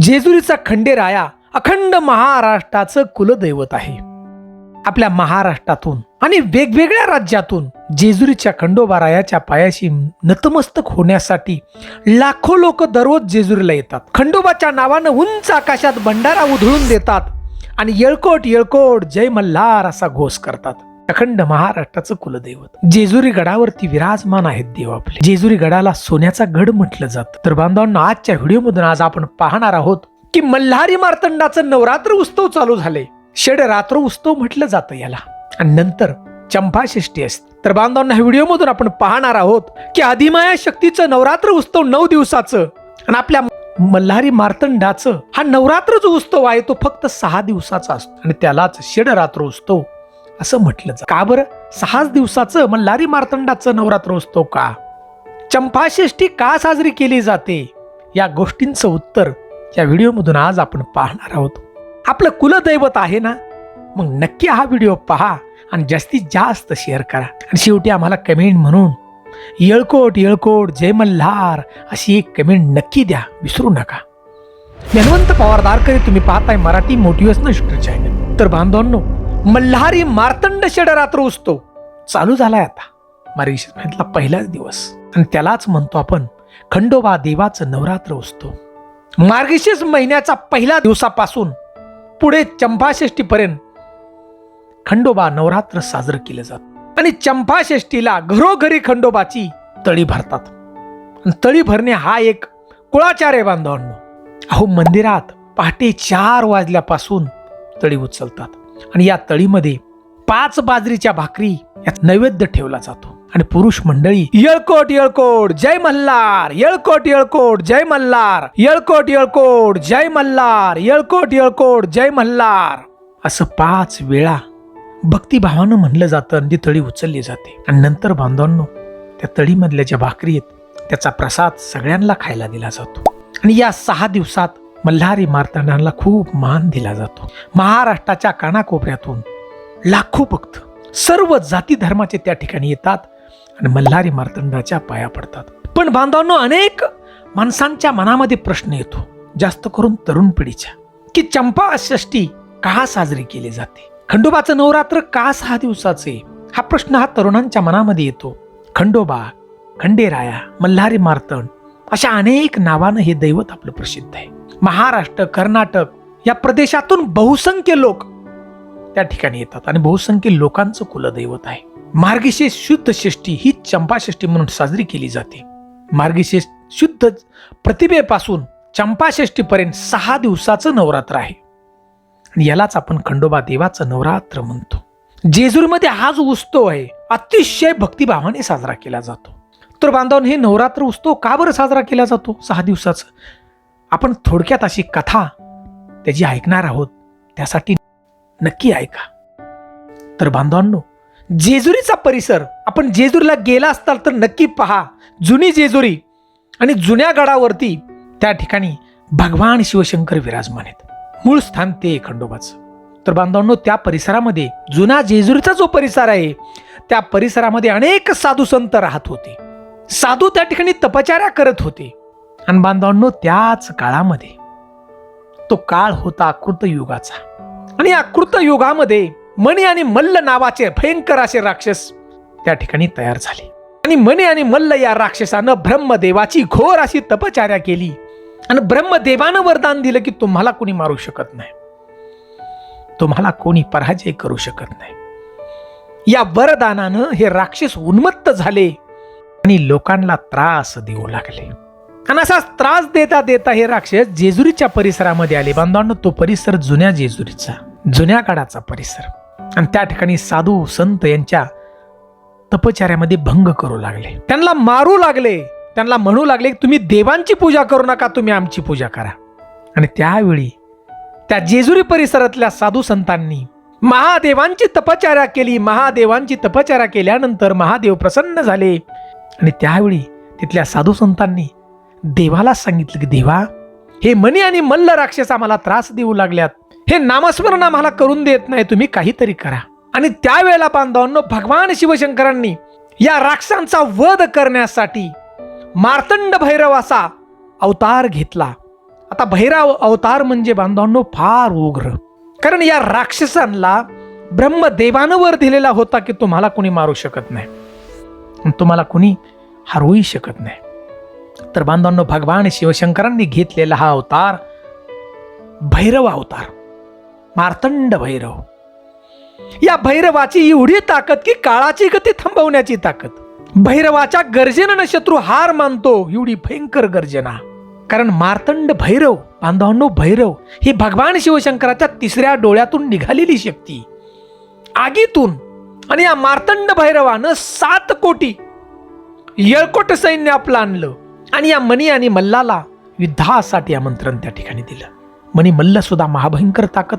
जेजुरीचा खंडेराया अखंड महाराष्ट्राचं कुलदैवत आहे. आपल्या महाराष्ट्रातून आणि वेगवेगळ्या राज्यातून जेजुरीच्या खंडोबारायाच्या पायाशी नतमस्तक होण्यासाठी लाखो लोक दररोज जेजुरीला येतात. खंडोबाच्या नावानं उंच आकाशात भंडारा उधळून देतात आणि येळकोट येळकोट जय मल्हार असा घोष करतात. अखंड महाराष्ट्राचं कुलदैवत. जेजुरी गडावरती विराजमान आहेत देव आपले. जेजुरी गडाला सोन्याचा गड म्हटलं जातं. तर बांधवांना आजच्या व्हिडिओमधून आज आपण पाहणार आहोत की मल्हारी मार्तंडाचं नवरात्र उत्सव चालू झाले. षड रात्र उत्सव म्हटलं जातं याला. आणि नंतर चंपा षष्ठी असते. तर बांधवांना ह्या व्हिडिओमधून आपण पाहणार आहोत की आदिमाया शक्तीचं नवरात्र उत्सव नऊ दिवसाचं आणि आपल्या मल्हारी मार्तंडाचं हा नवरात्र जो उत्सव आहे तो फक्त सहा दिवसाचा असतो. आणि त्यालाच षडरात्र उत्सव असं म्हटलं जातं का बरं? सहाच दिवसाचं मल्हारी मार्तंडाचं नवरात्र असतो का? चंपाषष्ठी का साजरी केली जाते? या गोष्टींचं उत्तर या व्हिडिओमधून आज आपण पाहणार आहोत. आपलं कुलदैवत आहे ना? मग नक्की हा व्हिडिओ पहा आणि जास्तीत जास्त शेअर करा. आणि शेवटी आम्हाला कमेंट म्हणून येळकोट येळकोट जय मल्हार अशी एक कमेंट नक्की द्या. विसरू नका. धन्वंत पवारदारकरी तुम्ही पाहताय मराठी मोटिवेशनल शूटर चॅनल. तर बांधवांनो मल्हारी मार्तंड षडरात्र उसतो. चालू झालाय आता. मार्गशीर्ष महिन्यातला पहिलाच दिवस. आणि त्यालाच म्हणतो आपण खंडोबा देवाचं नवरात्र उत्सव मार्गशीर्ष महिन्याचा पहिल्या दिवसापासून पुढे चंपाषष्टीपर्यंत खंडोबा नवरात्र साजरं केलं जात. आणि चंपाषष्टीला घरोघरी खंडोबाची तळी भरतात. तळी भरणे हा एक कुळाचार आहे बांधवांनो. अहो मंदिरात पहाटे चार वाजल्यापासून तळी उचलतात. आणि या तळीमध्ये पाच बाजरीच्या भाकरी यात नैवेद्य ठेवला जातो. आणि पुरुष मंडळी येळकोट येळकोट जय मल्हार येळकोट येळकोट जय मल्हार येळकोट येळकोट जय मल्हार येळकोट येळकोट जय मल्हार. असं पाच वेळा भक्तिभावानं म्हणलं जातं आणि ती तळी उचलली जाते. आणि नंतर बांधवांनो त्या तळीमधल्या ज्या भाकरी आहेत त्याचा प्रसाद सगळ्यांना खायला दिला जातो. आणि या सहा दिवसात मल्हारी मार्तंडांना खूप मान दिला जातो. महाराष्ट्राच्या कानाकोपऱ्यातून लाखो भक्त सर्व जाती धर्माचे त्या ठिकाणी येतात आणि मल्हारी मार्तंडाच्या पाया पडतात. पण बांधवांनो अनेक माणसांच्या मनामध्ये प्रश्न येतो जास्त करून तरुण पिढीच्या की चंपा षष्टी का साजरी केली जाते? खंडोबाचं नवरात्र का सहा दिवसाचे? हा प्रश्न हा तरुणांच्या मनामध्ये येतो. खंडोबा खंडेराया मल्हारी मार्तंड अशा अनेक नावानं हे दैवत आपलं प्रसिद्ध आहे. महाराष्ट्र कर्नाटक या प्रदेशातून बहुसंख्य लोक त्या ठिकाणी येतात आणि बहुसंख्य लोकांचं कुलदैवत आहे. मार्गशीर्ष शुद्ध षष्टी ही चंपाषष्ठी म्हणून साजरी केली जाते. मार्गशीर्ष शुद्ध प्रतिभेपासून चंपाषष्टीपर्यंत सहा दिवसाचं नवरात्र आहे. आणि यालाच आपण खंडोबा देवाचं नवरात्र म्हणतो. जेजुरीमध्ये हा जो उत्सव आहे. अतिशय भक्तिभावाने साजरा केला जातो. तर बांधवांनी हे नवरात्र उत्सव का बरं साजरा केला जातो? सहा दिवसाचं. आपण थोडक्यात अशी कथा त्याची ऐकणार आहोत त्यासाठी नक्की ऐका. तर बांधवांनो जेजुरीचा परिसर आपण जेजुरीला गेला असताल तर नक्की पहा जुनी जेजुरी आणि जुन्या गडावरती त्या ठिकाणी भगवान शिवशंकर विराजमान आहेत. मूळ स्थान ते खंडोबाचं. तर बांधवांनो त्या परिसरामध्ये जुना जेजुरीचा जो परिसर आहे त्या परिसरामध्ये अनेक साधू संत राहत होते. साधू त्या ठिकाणी तपचार्या करत होते. आणि बांधवांनो त्याच काळामध्ये तो काळ होता कृतयुगाचा आणि या कृतयुगामध्ये मणी आणि मल्ल नावाचे भयंकर असे राक्षस त्या ठिकाणी तयार झाले. आणि मणी आणि मल्ल या राक्षसानं ब्रह्मदेवाची घोर अशी तपचार्या केली. आणि ब्रह्मदेवानं वरदान दिलं की तुम्हाला कोणी मारू शकत नाही. तुम्हाला कोणी पराजय करू शकत नाही. या वरदानानं हे राक्षस उन्मत्त झाले आणि लोकांना त्रास देऊ लागले. आणि असा त्रास देता देता हे राक्षस जेजुरीच्या परिसरामध्ये आले. बांधवांनो तो परिसर जुन्या जेजुरीचा जुन्या काळाचा परिसर. आणि त्या ठिकाणी साधू संत यांच्या तपचार्यामध्ये भंग करू लागले. त्यांना मारू लागले. त्यांना म्हणू लागले तुम्ही देवांची पूजा करू नका तुम्ही आमची पूजा करा. आणि त्यावेळी त्या जेजुरी परिसरातल्या साधू संतांनी महादेवांची तपचार्या केली. महादेवांची तपचारा केल्यानंतर महादेव प्रसन्न झाले. आणि त्यावेळी तिथल्या साधू संतांनी देवाला सांगितलं की देवा हे मणी आणि मल्ल राक्षस आम्हाला त्रास देऊ लागल्यात. हे नामस्मरण आम्हाला करून देत नाही तुम्ही काहीतरी करा. आणि त्यावेळेला बांधवांनो भगवान शिवशंकरांनी या राक्षसांचा वध करण्यासाठी मार्तंड भैरव असा अवतार घेतला. आता भैरव अवतार म्हणजे बांधवांनो फार उग्र. कारण या राक्षसांना ब्रह्मदेवानं वर दिलेला होता की तुम्हाला कुणी मारू शकत नाही. तुम्हाला कुणी हरवूही शकत नाही. तर बांधवांनो भगवान शिवशंकरांनी घेतलेला हा अवतार भैरव अवतार मार्तंड भैरव. या भैरवाची एवढी ताकद की काळाची गती थांबवण्याची ताकद. भैरवाच्या गर्जनेनं शत्रू हार मानतो एवढी भयंकर गर्जना. कारण मार्तंड भैरव बांधवांनो भैरव ही भगवान शिवशंकराच्या तिसऱ्या डोळ्यातून निघालेली शक्ती. आगीतून आणि या मार्तंड भैरवानं सात कोटी येळकोट सैन्य आपलं आणलं. आणि या मणी आणि मल्लाला युद्धासाठी आमंत्रण त्या ठिकाणी दिलं. मणी मल्ल सुद्धा महाभयंकर ताकद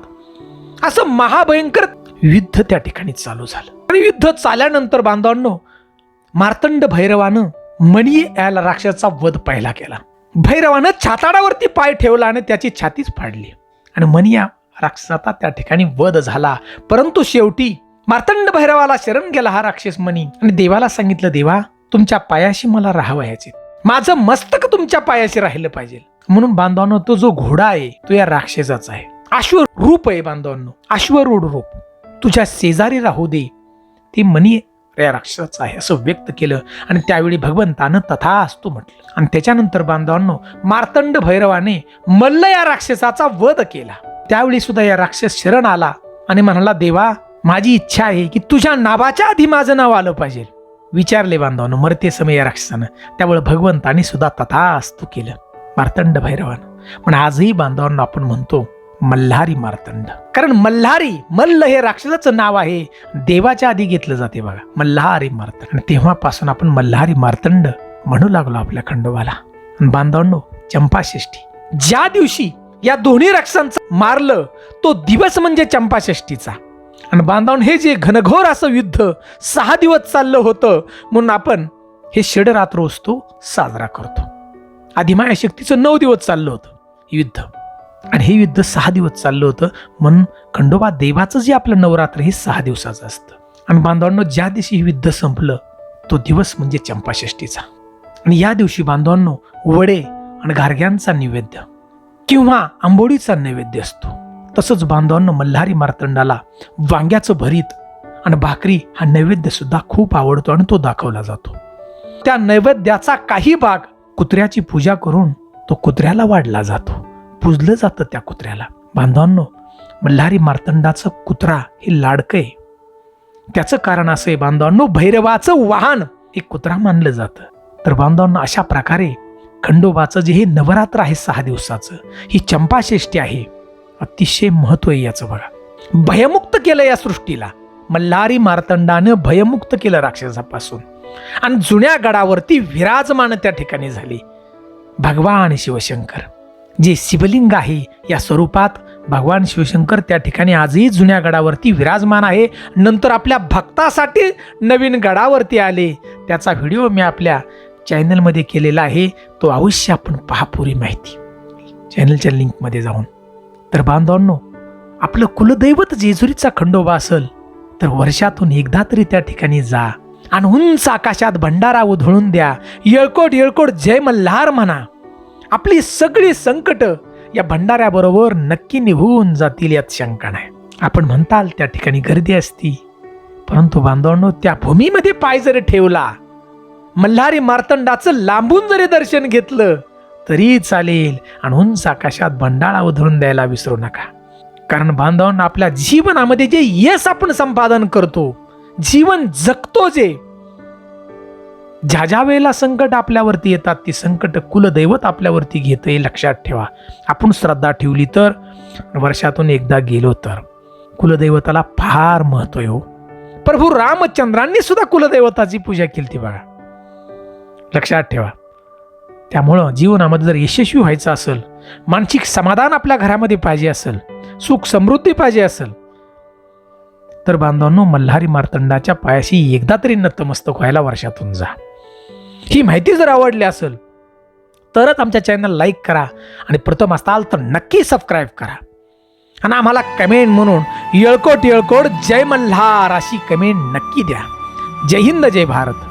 असं महाभयंकर युद्ध त्या ठिकाणी चालू झालं. आणि युद्ध चालल्यानंतर बांधवांनो मार्तंड भैरवानं मणी याला राक्षसाचा वध पहिला केला भैरवानं छाताडावरती पाय ठेवला आणि त्याची छातीच फाडली. आणि मनिया राक्षसाचा त्या ठिकाणी वध झाला. परंतु शेवटी मार्तंड भैरवाला शरण गेला हा राक्षस मणी आणि देवाला सांगितलं देवा तुमच्या पायाशी मला राहावयाचे माझं मस्तक तुमच्या पायाशी राहिलं पाहिजे. म्हणून बांधवांनो तो जो घोडा आहे तो या राक्षसाचा आहे. अश्व रूप आहे बांधवांनो अश्वरूढ रूप. तुझ्या शेजारी राहू दे. ती मनी या राक्षसाचं आहे असं व्यक्त केलं आणि त्यावेळी भगवंतानं तथा असतो म्हटलं. आणि त्याच्यानंतर बांधवांनो मार्तंड भैरवाने मल्ल या राक्षसाचा वध केला. त्यावेळी सुद्धा या राक्षस शरण आला आणि म्हणाला देवा माझी इच्छा आहे की तुझ्या नावाच्या आधी माझं नाव आलं पाहिजे. विचारले बांधवानं मरते समय या राक्षसानं. त्यामुळे भगवंतानी सुद्धा तथा केलं. मार्तंड भैरवानं. पण आजही बांधवांना आपण म्हणतो मल्हारी मार्तंड. कारण मल्हारी मल्ल हे राक्षसाचं नाव आहे. देवाच्या आधी घेतलं जाते बघा मल्हारी मार्तंड. आणि तेव्हापासून आपण मल्हारी मार्तंड म्हणू लागलो आपल्या खंडोबाला. बांधवांनो चंपाषष्ठी. ज्या दिवशी या दोन्ही राक्षसांचं मारलं तो दिवस म्हणजे चंपाषष्ठीचा. आणि बांधावून हे जे घनघोर असं युद्ध सहा दिवस चाललं होतं म्हणून आपण हे षडरात्र वस्तू साजरा करतो. आदिमाया शक्तीचं नऊ दिवस चाललं होतं युद्ध. आणि हे युद्ध सहा दिवस चाललं होतं म्हणून खंडोबा देवाचं जे आपलं नवरात्र हे सहा दिवसाचं असतं. आणि बांधवांनो ज्या दिवशी हे युद्ध संपलं तो दिवस म्हणजे चंपाषष्ठीचा आणि या दिवशी बांधवांनो वडे आणि गारग्यांचा नैवेद्य किंवा आंबोडीचा नैवेद्य असतो. तसंच बांधवांनो मल्हारी मार्तंडाला वांग्याचं भरीत आणि भाकरी हा नैवेद्य सुद्धा खूप आवडतो आणि तो दाखवला जातो. त्या नैवेद्याचा काही भाग कुत्र्याची पूजा करून तो कुत्र्याला वाढला जातो. पूजलं जातं त्या कुत्र्याला. बांधवांनो मल्हारी मार्तंडाचं कुत्रा हे लाडकं आहे. त्याचं कारण असं आहे बांधवांनो भैरवाचं वाहन हे कुत्रा मानलं जातं. तर बांधवांना अशा प्रकारे खंडोबाचं जे हे नवरात्र आहे सहा दिवसाचं ही चंपाषष्ठी आहे. अतिशय महत्त्व आहे याचं बघा. भयमुक्त केलं या सृष्टीला. मल्हारी मार्तंडानं भयमुक्त केलं राक्षसापासून. आणि जुन्या गडावरती विराजमान त्या ठिकाणी झाली. भगवान शिवशंकर. जे शिवलिंग आहे या स्वरूपात भगवान शिवशंकर त्या ठिकाणी आजही जुन्या गडावरती विराजमान आहे. नंतर आपल्या भक्तासाठी नवीन गडावरती आले. त्याचा व्हिडिओ मी आपल्या चॅनलमध्ये केलेला आहे. तो अवश्य आपण पहा पुरी माहिती. चॅनलच्या लिंकमध्ये जाऊन. तर बांधवांनो आपलं कुलदैवत जेजुरीचा खंडोबा असेल तर वर्षातून एकदा तरी त्या ठिकाणी जा आणि उंच आकाशात भंडारा उधळून द्या. येळकोट येळकोट जय मल्हार म्हणा. आपली सगळी संकट या भंडाऱ्याबरोबर नक्की निघून जातील यात शंका नाही. आपण म्हणताल त्या ठिकाणी गर्दी असती परंतु बांधवांनो त्या भूमीमध्ये पाय जरी ठेवला मल्हारी मार्तंडाचं लांबून जरी दर्शन घेतलं तरी चालेल. आणि उंच आकाशात भंडाळा उधळून द्यायला विसरू नका. कारण बांधवांना आपल्या जीवनामध्ये जे यश आपण संपादन करतो जीवन जगतो जे ज्या ज्या वेळेला संकट आपल्यावरती येतात ती संकट कुलदैवत आपल्यावरती घेतं हे लक्षात ठेवा. आपण श्रद्धा ठेवली तर वर्षातून एकदा गेलो तर कुलदैवताला फार महत्त्व आहे हो. प्रभू रामचंद्रांनी सुद्धा कुलदैवताची पूजा केली ती बघा. लक्षात ठेवा. त्यामुळं जीवनामध्ये जर यशस्वी व्हायचं असेल मानसिक समाधान आपल्या घरामध्ये पाहिजे असेल सुख समृद्धी पाहिजे असेल तर बांधवांनो मल्हारी मार्तंडाच्या पायाशी एकदा तरी नतमस्तक व्हायला वर्षातून जा. ही माहिती जर आवडली असेल तरच आमच्या चॅनल लाईक करा आणि प्रथम असाल तर नक्की सबस्क्राईब करा. आणि आम्हाला कमेंट म्हणून येळकोट येळकोट जय मल्हार अशी कमेंट नक्की द्या. जय हिंद जय भारत.